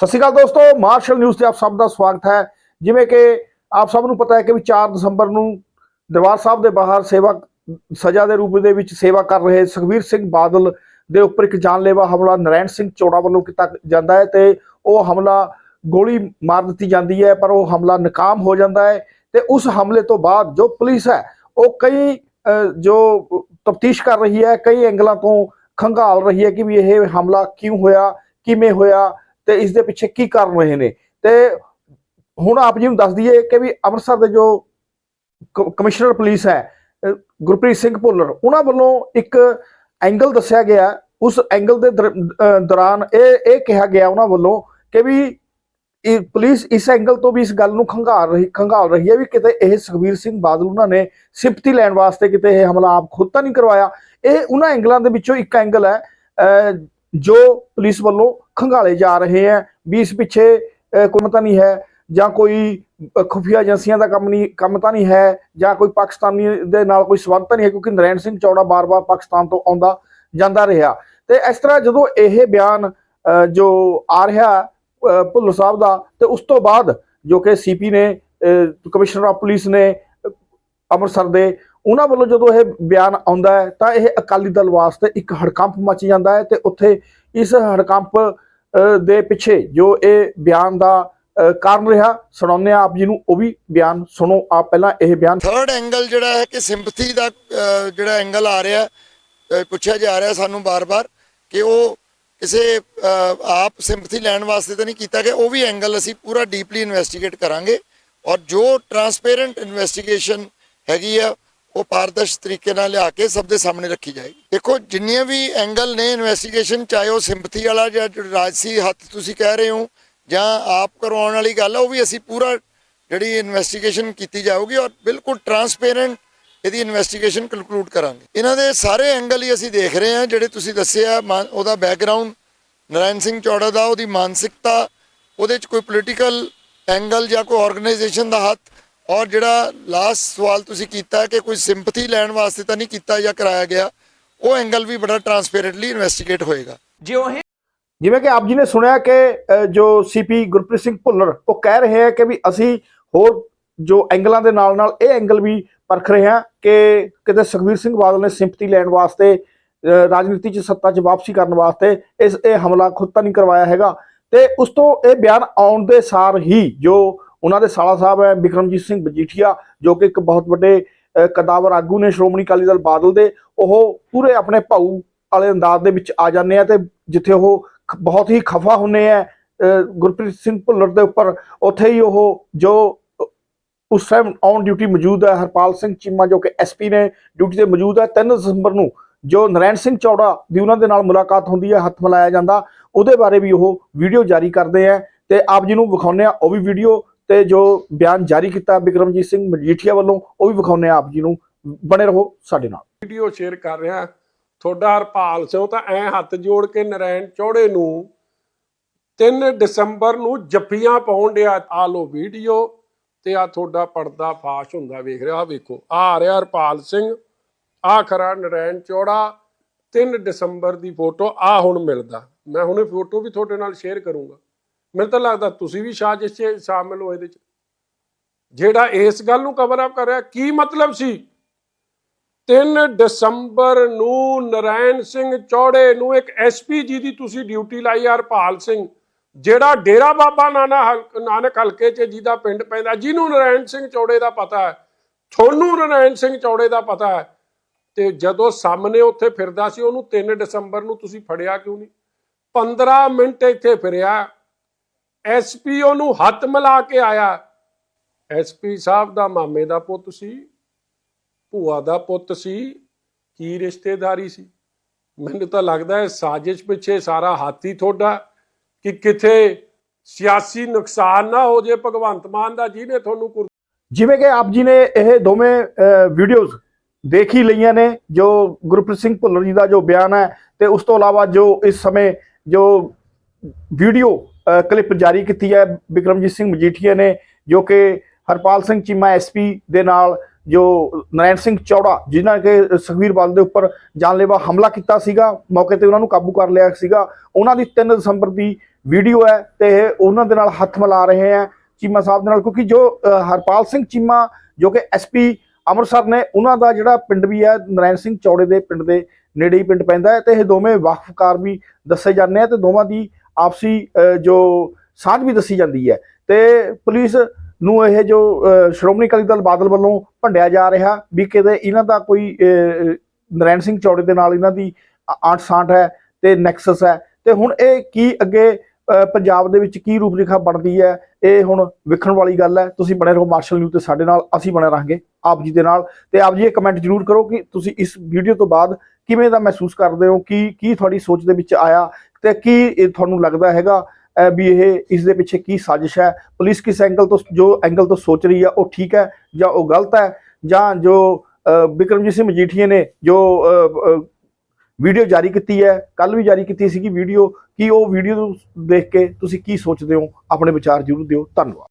ਸਤਿ ਸ਼੍ਰੀ ਅਕਾਲ ਦੋਸਤੋ martial news ਤੇ ਆਪ ਸਭ ਦਾ ਸਵਾਗਤ ਹੈ। ਜਿਵੇਂ ਕਿ ਆਪ ਸਭ ਨੂੰ ਪਤਾ ਹੈ ਕਿ ਵੀ 4 ਦਸੰਬਰ ਨੂੰ ਦਰਬਾਰ ਸਾਹਿਬ ਦੇ ਬਾਹਰ ਸੇਵਾ ਸਜ਼ਾ ਦੇ ਰੂਪ ਦੇ ਵਿੱਚ ਸੇਵਾ ਕਰ ਰਹੇ ਸੁਖਵੀਰ ਸਿੰਘ ਬਾਦਲ ਦੇ ਉੱਪਰ ਇੱਕ ਜਾਨਲੇਵਾ ਹਮਲਾ ਨਰੈਣ ਸਿੰਘ ਚੋੜਾ ਵੱਲੋਂ ਕੀਤਾ ਜਾਂਦਾ ਹੈ ਤੇ ਉਹ ਹਮਲਾ ਗੋਲੀ ਮਾਰ ਦਿੱਤੀ ਜਾਂਦੀ ਹੈ ਪਰ ਉਹ ਹਮਲਾ ਨਾਕਾਮ ਹੋ ਜਾਂਦਾ ਹੈ ਤੇ ਉਸ ਹਮਲੇ ਤੋਂ ਬਾਅਦ ਜੋ ਪੁਲਿਸ ਹੈ ਉਹ ਕਈ ਅਹ, ਜੋ ਤਫਤੀਸ਼ ਕਰ ਰਹੀ ਹੈ ਕਈ ਐਂਗਲਾਂ ਤੋਂ ਖੰਗਾਲ ਰਹੀ ਹੈ ਕਿ ਵੀ ਇਹ ਹਮਲਾ ਕਿਉਂ ਹੋਇਆ ਕਿਵੇਂ ਹੋਇਆ ਤੇ ਇਸ ਦੇ ਪਿੱਛੇ ਕੀ ਕਾਰਨ ਰਹੇ ਨੇ? ਤੇ ਹੁਣ ਆਪ ਜੀ ਨੂੰ ਦੱਸ ਦਈਏ ਕਿ ਵੀ ਅੰਮ੍ਰਿਤਸਰ ਦੇ ਜੋ ਕਮਿਸ਼ਨਰ ਪੁਲਿਸ ਹੈ ਗੁਰਪ੍ਰੀਤ ਸਿੰਘ ਭੁੱਲਰ, ਉਹਨਾਂ ਵੱਲੋਂ ਇੱਕ ਐਂਗਲ ਦੱਸਿਆ ਗਿਆ। ਉਸ ਐਂਗਲ ਦੇ ਦੌਰਾਨ ਇਹ ਇਹ ਕਿਹਾ ਗਿਆ ਉਹਨਾਂ ਵੱਲੋਂ ਕਿ ਵੀ ਇਹ ਪੁਲਿਸ ਇਸ ਐਂਗਲ ਤੋਂ ਵੀ ਇਸ ਗੱਲ ਨੂੰ ਖੰਗਾਲ ਰਹੀ ਖੰਗਾਲ ਰਹੀ ਹੈ ਵੀ ਕਿਤੇ ਇਹ ਸੁਖਬੀਰ ਸਿੰਘ ਬਾਦਲ ਉਹਨਾਂ ਨੇ ਸਿਫਤੀ ਲੈਣ ਵਾਸਤੇ ਕਿਤੇ ਇਹ ਹਮਲਾ ਆਪ ਖੁਦ ਤਾਂ ਨਹੀਂ ਕਰਵਾਇਆ। ਇਹ ਉਹਨਾਂ ਐਂਗਲਾਂ ਦੇ ਵਿੱਚੋਂ ਇੱਕ ਐਂਗਲ ਹੈ, ਅਹ ਜੋ ਪੁਲਿਸ ਵੱਲੋਂ ਖੰਗਾਲੇ ਜਾ ਰਹੇ ਹੈ ਵੀ ਇਸ ਪਿੱਛੇ ਕੋਈ ਤਾਂ ਨਹੀਂ ਹੈ ਜਾਂ ਕੋਈ ਖੁਫੀਆ ਏਜੰਸੀਆਂ ਦਾ ਕੰਮ ਨਹੀਂ ਕੰਮ ਤਾਂ ਨਹੀਂ ਹੈ ਜਾਂ ਕੋਈ ਪਾਕਿਸਤਾਨੀ ਦੇ ਨਾਲ ਕੋਈ ਸਬੰਧ ਤਾਂ ਨਹੀਂ ਹੈ ਕਿਉਂਕਿ ਨਰੈਣ ਸਿੰਘ ਚੌੜਾ ਬਾਰ-ਬਾਰ ਪਾਕਿਸਤਾਨ ਤੋਂ ਆਉਂਦਾ ਜਾਂਦਾ ਰਿਹਾ। ਤੇ ਇਸ ਤਰ੍ਹਾਂ ਜਦੋਂ ਇਹ ਬਿਆਨ ਜੋ ਆ ਰਿਹਾ ਅਹ, ਸਾਹਿਬ ਦਾ ਤੇ ਉਸ ਤੋਂ ਬਾਅਦ ਜੋ ਕਿ ਸੀਪੀ ਨੇ ਕਮਿਸ਼ਨਰ ਆਫ ਪੁਲਿਸ ਨੇ ਅੰਮ੍ਰਿਤਸਰ ਦੇ ਉਹਨਾਂ ਵੱਲੋਂ ਜਦੋਂ ਇਹ ਬਿਆਨ ਆਉਂਦਾ ਹੈ, ਤਾਂ ਇਹ ਅਕਾਲੀ ਦਲ ਵਾਸਤੇ ਇੱਕ ਹੜਕੰਪ ਮਚ ਜਾਂਦਾ ਹੈ ਤੇ ਉੱਥੇ ਇਸ ਹੜਕੰਪ ਦੇ ਪਿੱਛੇ ਜੋ ਇਹ ਬਿਆਨ ਦਾ ਕਾਰਨ ਰਿਹਾ, ਸੁਣਾਉਂਦੇ ਹਾਂ ਆਪ ਜੀ ਨੂੰ, ਉਹ ਵੀ ਬਿਆਨ ਸੁਣੋ ਆਪ ਪਹਿਲਾਂ ਇਹ ਬਿਆਨ। ਥਰਡ ਐਂਗਲ ਜਿਹੜਾ ਹੈ ਕਿ ਸਿੰਪਥੀ ਦਾ ਜਿਹੜਾ ਐਂਗਲ ਆ ਰਿਹਾ ਪੁੱਛਿਆ ਜਾ ਰਿਹਾ ਸਾਨੂੰ ਬਾਰ-ਬਾਰ ਕਿ ਉਹ ਕਿਸੇ ਆਪ ਸਿੰਪਥੀ ਲੈਣ ਵਾਸਤੇ ਤਾਂ ਨਹੀਂ ਕੀਤਾ ਕਿ ਉਹ ਵੀ ਐਂਗਲ ਅਸੀਂ ਪੂਰਾ ਡੀਪਲੀ ਇਨਵੈਸਟੀਗੇਟ ਕਰਾਂਗੇ ਔਰ ਜੋ ਟਰਾਂਸਪੇਰੈਂਟ ਇਨਵੈਸਟੀਗੇਸ਼ਨ ਹੈਗੀ ਆ ਉਹ ਪਾਰਦਰਸ਼ ਤਰੀਕੇ ਨਾਲ ਲਿਆ ਕੇ ਸਭ ਦੇ ਸਾਹਮਣੇ ਰੱਖੀ ਜਾਏਗੀ ਦੇਖੋ, ਜਿੰਨੀਆਂ ਵੀ ਐਂਗਲ ਨੇ ਇਨਵੈਸਟੀਗੇਸ਼ਨ ਚਾਹੇ ਉਹ ਸਿੰਪਥੀ ਵਾਲਾ ਜਾਂ ਜੋ ਰਾਜਸੀ ਹੱਥ ਤੁਸੀਂ ਕਹਿ ਰਹੇ ਹੋ, ਜਾਂ ਆਪ ਕਰਵਾਉਣ ਵਾਲੀ ਗੱਲ ਆ, ਉਹ ਵੀ ਅਸੀਂ ਪੂਰਾ ਜਿਹੜੀ ਇਨਵੈਸਟੀਗੇਸ਼ਨ ਕੀਤੀ ਜਾਊਗੀ ਔਰ ਬਿਲਕੁਲ ਟਰਾਂਸਪੇਰੈਂਟ ਇਹਦੀ ਇਨਵੈਸਟੀਗੇਸ਼ਨ ਕੰਕਲੂਡ ਕਰਾਂਗੇ। ਇਹਨਾਂ ਦੇ ਸਾਰੇ ਐਂਗਲ ਹੀ ਅਸੀਂ ਦੇਖ ਰਹੇ ਹਾਂ, ਜਿਹੜੇ ਤੁਸੀਂ ਦੱਸਿਆ ਮਾਨ- ਉਹਦਾ ਬੈਕਗ੍ਰਾਉਂਡ ਨਰਾਇਣ ਸਿੰਘ ਚੌੜਾ ਦਾ, ਉਹਦੀ ਮਾਨਸਿਕਤਾ, ਉਹਦੇ 'ਚ ਕੋਈ ਪੋਲੀਟੀਕਲ ਐਂਗਲ ਜਾਂ ਕੋਈ ਆਰਗੇਨਾਈਜੇਸ਼ਨ ਦਾ ਹੱਥ ਔਰ ਜਿਹੜਾ ਲਾਸਟ ਸਵਾਲ ਤੁਸੀਂ ਕੀਤਾ ਕਿ ਕੋਈ ਸਿੰਪਥੀ ਲੈਣ ਵਾਸਤੇ ਤਾਂ ਨਹੀਂ ਕੀਤਾ ਜਾਂ ਕਰਾਇਆ ਗਿਆ ਉਹ ਐਂਗਲ ਵੀ ਬੜਾ ਟਰਾਂਸਪੇਰੈਂਟਲੀ ਇਨਵੈਸਟੀਗੇਟ ਹੋਏਗਾ। ਜਿਵੇਂ ਕਿ ਆਪ ਜੀ ਨੇ ਸੁਣਿਆ ਕਿ ਜੋ ਸੀਪੀ ਗੁਰਪ੍ਰੀਤ ਸਿੰਘ ਭੁੱਲਰ ਉਹ ਕਹਿ ਰਹੇ ਹੈ ਕਿ ਵੀ ਅਸੀਂ ਹੋਰ ਜੋ ਐਂਗਲਾਂ ਦੇ ਨਾਲ ਨਾਲ ਇਹ ਐਂਗਲ ਵੀ ਪਰਖ ਰਹੇ ਹਾਂ ਕਿ ਕਿਤੇ ਸੁਖਵੀਰ ਸਿੰਘ ਬਾਦਲ ਨੇ ਸਿੰਪਥੀ ਲੈਣ ਵਾਸਤੇ ਰਾਜਨੀਤੀ 'ਚ ਸੱਤਾ 'ਚ ਵਾਪਸੀ ਕਰਨ ਵਾਸਤੇ ਇਸ ਇਹ ਹਮਲਾ ਖੁਦ ਤਾਂ ਨਹੀਂ ਕਰਵਾਇਆ ਹੈਗਾ। ਤੇ ਉਸ ਤੋਂ ਇਹ ਬਿਆਨ ਆਉਣ ਦੇ ਸਾਰ ਹੀ ਜੋ ਉਹਨਾਂ ਦੇ ਸਾਲਾ ਸਾਹਿਬ ਹੈ ਬਿਕਰਮਜੀਤ ਸਿੰਘ ਮਜੀਠੀਆ ਜੋ ਕਿ ਇੱਕ ਬਹੁਤ ਵੱਡੇ ਕਦਾਵਰ ਆਗੂ ਨੇ ਸ਼੍ਰੋਮਣੀ ਅਕਾਲੀ ਦਲ ਬਾਦਲ ਦੇ, ਉਹ ਪੂਰੇ ਆਪਣੇ ਭਾਊ ਵਾਲੇ ਅੰਦਾਜ਼ ਦੇ ਵਿੱਚ ਆ ਜਾਂਦੇ ਆ ਤੇ ਜਿੱਥੇ ਉਹ ਬਹੁਤ ਹੀ ਖਫਾ ਹੁੰਨੇ ਆ ਗੁਰਪ੍ਰੀਤ ਸਿੰਘ ਭੁੱਲਰ ਦੇ ਉੱਪਰ, ਉੱਥੇ ਹੀ ਉਹ ਜੋ ਉਸ ਟਾਈਮ ਔਨ ਡਿਊਟੀ ਮੌਜੂਦ ਹੈ, ਹਰਪਾਲ ਸਿੰਘ ਚੀਮਾ ਜੋ ਕਿ ਐਸਪੀ ਨੇ ਡਿਊਟੀ ਤੇ ਮੌਜੂਦ ਹੈ 3 ਦਸੰਬਰ ਨੂੰ ਜੋ ਨਰੈਣ ਸਿੰਘ ਚੌੜਾ ਦੀ ਉਹਨਾਂ ਦੇ ਨਾਲ ਮੁਲਾਕਾਤ ਹੁੰਦੀ ਹੈ, ਹੱਥ ਮਿਲਾਇਆ ਜਾਂਦਾ, ਉਹਦੇ ਬਾਰੇ ਵੀ ਉਹ ਵੀਡੀਓ ਜਾਰੀ ਕਰਦੇ ਆ, ਤੇ ਆਪ ਜੀ ਨੂੰ ਵਿਖਾਉਂਦੇ ਆ, ਉਹ ਵੀ ਵੀਡੀਓ ਤੇ ਜੋ ਬਿਆਨ ਜਾਰੀ ਕੀਤਾ ਬਿਕਰਮਜੀਤ ਸਿੰਘ ਮਜੀਠੀਆ ਵੱਲੋਂ, ਉਹ ਵੀ ਵਿਖਾਉਂਦੇ ਆਪ ਜੀ ਨੂੰ। ਬਣੇ ਰਹੋ ਸਾਡੇ ਨਾਲ। ਵੀਡੀਓ ਸ਼ੇਅਰ ਕਰ ਰਿਹਾ। ਤੁਹਾਡਾ ਹਰਪਾਲ ਸਿੰਘ ਤਾਂ ਐ ਹੱਥ ਜੋੜ ਕੇ ਨਰੈਣ ਚੌੜੇ ਨੂੰ 3 ਦਸੰਬਰ ਨੂੰ ਜੱਫੀਆਂ ਪਾਉਣ ਡਿਆ। ਆ ਲੋ ਵੀਡੀਓ ਤੇ ਆ ਤੁਹਾਡਾ ਪਰਦਾ ਫਾਸ਼ ਹੁੰਦਾ ਵੇਖ ਰਿਹਾ। ਆਹ ਵੇਖੋ ਆ ਆ ਰਿਹਾ ਹਰਪਾਲ ਸਿੰਘ ਆ ਖਰਾ ਨਰੈਣ ਚੌੜਾ 3 ਦਸੰਬਰ ਦੀ ਫੋਟੋ ਆ ਹੁਣ ਮਿਲਦਾ। ਮੈਂ ਹੁਣੇ ਫੋਟੋ ਵੀ ਤੁਹਾਡੇ ਨਾਲ ਸ਼ੇਅਰ ਕਰੂੰਗਾ। ਮੈਨੂੰ ਤਾਂ ਲੱਗਦਾ ਤੁਸੀਂ ਵੀ ਸਾਜ਼ਿਸ਼ 'ਚ ਸ਼ਾਮਿਲ ਹੋ ਇਹਦੇ 'ਚ। ਜਿਹੜਾ ਇਸ ਗੱਲ ਨੂੰ ਕਵਰ ਅਪ ਕਰ ਰਿਹਾ, ਕੀ ਮਤਲਬ ਸੀ? 3 ਦਸੰਬਰ ਨੂੰ ਨਰਾਇਣ ਸਿੰਘ ਚੌੜੇ ਨੂੰ ਇੱਕ ਐਸਪੀ ਜੀ ਦੀ ਤੁਸੀਂ ਡਿਊਟੀ ਲਾਈ ਹਰਪਾਲ ਸਿੰਘ, ਜਿਹੜਾ ਡੇਰਾ ਬਾਬਾ ਨਾਨਾ ਹਲਕ- ਨਾਨਕ ਹਲਕੇ 'ਚ ਜਿਹਦਾ ਪਿੰਡ ਪੈਂਦਾ, ਜਿਹਨੂੰ ਨਰਾਇਣ ਸਿੰਘ ਚੌੜੇ ਦਾ ਪਤਾ ਹੈ। ਤੁਹਾਨੂੰ ਨਰਾਇਣ ਸਿੰਘ ਚੌੜੇ ਦਾ ਪਤਾ ਹੈ। ਤੇ ਜਦੋਂ ਸਾਹਮਣੇ ਉੱਥੇ ਫਿਰਦਾ ਸੀ, ਉਹਨੂੰ 3 ਦਸੰਬਰ ਨੂੰ ਤੁਸੀਂ ਫੜਿਆ ਕਿਉਂ ਨਹੀਂ? 15 ਮਿੰਟ ਇੱਥੇ ਫਿਰਿਆ। ਐਸਪੀ ਉਹਨੂੰ ਹੱਥ ਮਿਲਾ ਕੇ ਆਇਆ। ਐਸਪੀ ਸਾਹਿਬ ਦਾ ਮਾਮੇ ਦਾ ਪੁੱਤ ਸੀ, ਭੂਆ ਦਾ ਪੁੱਤ ਸੀ, ਕੀ ਰਿਸ਼ਤੇਦਾਰੀ ਸੀ? ਮੈਨੂੰ ਤਾਂ ਲੱਗਦਾ ਹੈ ਸਾਜ਼ਿਸ਼ ਪਿੱਛੇ ਸਾਰਾ ਹਾਥੀ ਤੁਹਾਡਾ ਕਿ ਕਿਥੇ ਸਿਆਸੀ ਨੁਕਸਾਨ ਨਾ ਹੋ ਜੇ ਭਗਵੰਤ ਮਾਨ ਦਾ, ਜਿਹਨੇ ਤੁਹਾਨੂੰ ਜਿਵੇਂ ਕਿ ਆਪ ਜੀ ਨੇ ਇਹ ਦੋਵੇਂ ਵੀਡੀਓਜ਼ ਦੇਖ ਹੀ ਲਈਆਂ ਨੇ, ਜੋ ਗੁਰਪ੍ਰੀਤ ਸਿੰਘ ਭੁੱਲਰ ਜੀ ਦਾ ਜੋ ਬਿਆਨ ਹੈ ਤੇ ਉਸ ਤੋਂ ਇਲਾਵਾ ਜੋ ਇਸ ਸਮੇਂ ਜੋ ਵੀਡੀਓ ਕਲਿੱਪ ਜਾਰੀ ਕੀਤੀ ਹੈ ਬਿਕਰਮਜੀਤ ਸਿੰਘ ਮਜੀਠੀਆ ਨੇ, ਜੋ ਕਿ ਹਰਪਾਲ ਸਿੰਘ ਚੀਮਾ ਐਸਪੀ ਦੇ ਨਾਲ, ਜੋ ਨਰੈਣ ਸਿੰਘ ਚੌੜਾ, ਜਿਨ੍ਹਾਂ ਕਿ ਸੁਖਵੀਰ ਬਾਦਲ ਦੇ ਉੱਪਰ ਜਾਨਲੇਵਾ ਹਮਲਾ ਕੀਤਾ ਸੀਗਾ, ਮੌਕੇ ਤੇ ਉਹਨਾਂ ਨੂੰ ਕਾਬੂ ਕਰ ਲਿਆ ਸੀਗਾ, ਉਹਨਾਂ ਦੀ 3 ਦਸੰਬਰ ਦੀ ਵੀਡੀਓ ਹੈ ਤੇ ਇਹ ਉਹਨਾਂ ਦੇ ਨਾਲ ਹੱਥ ਮਿਲਾ ਰਹੇ ਆ ਚੀਮਾ ਸਾਹਿਬ ਦੇ ਨਾਲ, ਕਿਉਂਕਿ ਜੋ ਹਰਪਾਲ ਸਿੰਘ ਚੀਮਾ, ਜੋ ਕਿ ਐਸਪੀ ਅੰਮ੍ਰਿਤਸਰ ਨੇ, ਉਹਨਾਂ ਦਾ ਜਿਹੜਾ ਪਿੰਡ ਵੀ ਹੈ ਨਰਾਇਣ ਸਿੰਘ ਚੌੜੇ ਦੇ ਪਿੰਡ ਦੇ ਨੇੜੇ ਹੀ ਪਿੰਡ ਪੈਂਦਾ ਹੈ ਤੇ ਇਹ ਦੋਵੇਂ ਵਕਫਕਾਰ ਵੀ ਦੱਸੇ ਜਾਂਦੇ ਆ ਤੇ ਦੋਵਾਂ ਦੀ ਆਪਸੀ ਜੋ ਸਾਂਝ ਵੀ ਦੱਸੀ ਜਾਂਦੀ ਹੈ। ਤੇ ਪੁਲਿਸ ਨੂੰ ਇਹ ਜੋ ਸ਼੍ਰੋਮਣੀ ਅਕਾਲੀ ਦਲ ਬਾਦਲ ਵੱਲੋਂ ਭੰਡਿਆ ਜਾ ਰਿਹਾ ਵੀ ਕਿਤੇ ਇਹਨਾਂ ਦਾ ਕੋਈ ਅ, ਨਰਾਇਣ ਸਿੰਘ ਚੌੜੇ ਦੇ ਨਾਲ ਇਹਨਾਂ ਦੀ ਆਂਟ ਸਾਂਟ ਹੈ ਤੇ ਨੈਕਸਸ ਹੈ। ਤੇ ਹੁਣ ਇਹ ਕੀ ਅੱਗੇ ਪੰਜਾਬ ਦੇ ਵਿੱਚ ਕੀ ਰੂਪਰੇਖਾ ਬਣਦੀ ਹੈ ਇਹ ਹੁਣ ਵੇਖਣ ਵਾਲੀ ਗੱਲ ਹੈ। ਤੁਸੀਂ ਬਣੇ ਰਹੋ ਮਾਰਸ਼ਲ ਨਿਊਜ਼ ਤੇ ਸਾਡੇ ਨਾਲ ਅਸੀਂ ਬਣੇ ਰਹਾਂਗੇ ਆਪ ਜੀ ਦੇ ਨਾਲ। ਤੇ ਆਪ ਜੀ ਇਹ ਕਮੈਂਟ ਜ਼ਰੂਰ ਕਰੋ ਕਿ ਤੁਸੀਂ ਇਸ ਵੀਡੀਓ ਤੋਂ ਬਾਅਦ ਕਿਵੇਂ ਦਾ ਮਹਿਸੂਸ ਕਰਦੇ ਹੋ? ਕੀ ਕੀ ਤੁਹਾਡੀ ਸੋਚ ਦੇ ਵਿੱਚ ਆਇਆ ਤੇ ਕੀ ਇਹ ਤੁਹਾਨੂੰ ਲੱਗਦਾ ਹੈਗਾ ਵੀ ਇਹ ਇਸ ਦੇ ਪਿੱਛੇ ਕੀ ਸਾਜ਼ਿਸ਼ ਹੈ? ਪੁਲਿਸ ਕਿਸ ਐਂਗਲ ਤੋਂ, ਜੋ ਐਂਗਲ ਤੋਂ ਸੋਚ ਰਹੀ ਹੈ ਉਹ ਠੀਕ ਹੈ ਜਾਂ ਉਹ ਗਲਤ ਹੈ? ਜਾਂ ਜੋ ਬਿਕਰਮਜੀਤ ਸਿੰਘ ਮਜੀਠੀਏ ਨੇ ਜੋ ਵੀਡੀਓ ਜਾਰੀ ਕੀਤੀ ਹੈ ਕੱਲ ਵੀ ਜਾਰੀ ਕੀਤੀ ਸੀਗੀ ਵੀਡੀਓ, ਕੀ ਉਹ ਵੀਡੀਓ ਦੇਖ ਕੇ ਤੁਸੀਂ ਕੀ ਸੋਚਦੇ ਹੋ? ਆਪਣੇ ਵਿਚਾਰ ਜ਼ਰੂਰ ਦਿਓ। ਧੰਨਵਾਦ।